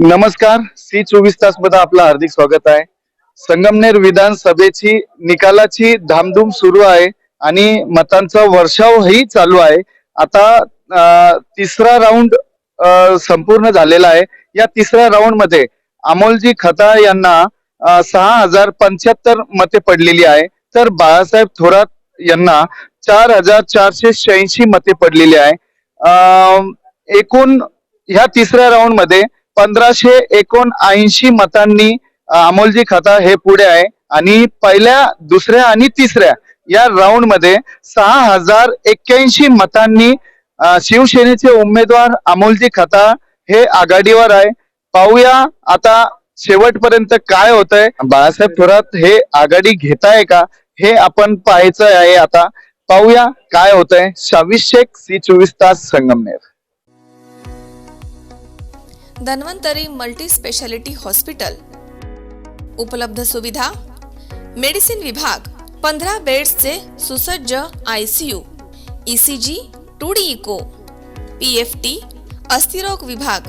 नमस्कार सी चोवीस तासमध्ये आपलं हार्दिक स्वागत आहे. संगमनेर विधानसभेची निकालाची धामधूम सुरू आहे आणि मतांचा वर्षावही चालू आहे. आता तिसरा राऊंड संपूर्ण झालेला आहे. या तिसऱ्या राऊंडमध्ये अमोलजी खता यांना सहा हजार पंच्याहत्तर मते पडलेली आहे. तर बाळासाहेब थोरात यांना चार हजार चारशे शहाऐंशी मते पडलेली आहे. एकूण ह्या तिसऱ्या राऊंडमध्ये पंधराशे एकोणऐंशी मतांनी अमोलजी खता हे पुढे आहे. आणि पहिल्या दुसऱ्या आणि तिसऱ्या या राऊंडमध्ये सहा हजार एक्क्याऐंशी मतांनी शिवसेनेचे उमेदवार अमोलजी खता हे आघाडीवर आहे. पाहूया आता शेवटपर्यंत काय होत आहे बाळासाहेब थोरात हे आघाडी घेताय का? हे आपण पाहायचं आहे आता. पाहूया काय होत आहे शावीस सी चोवीस तास Sangamner. Dhanvantari multi speciality hospital. उपलब्ध सुविधा. मेडिसिन विभाग पंधरा बेड्सचे सुसज्ज I C U. E C G two D echo P F T अस्थिरोग विभाग.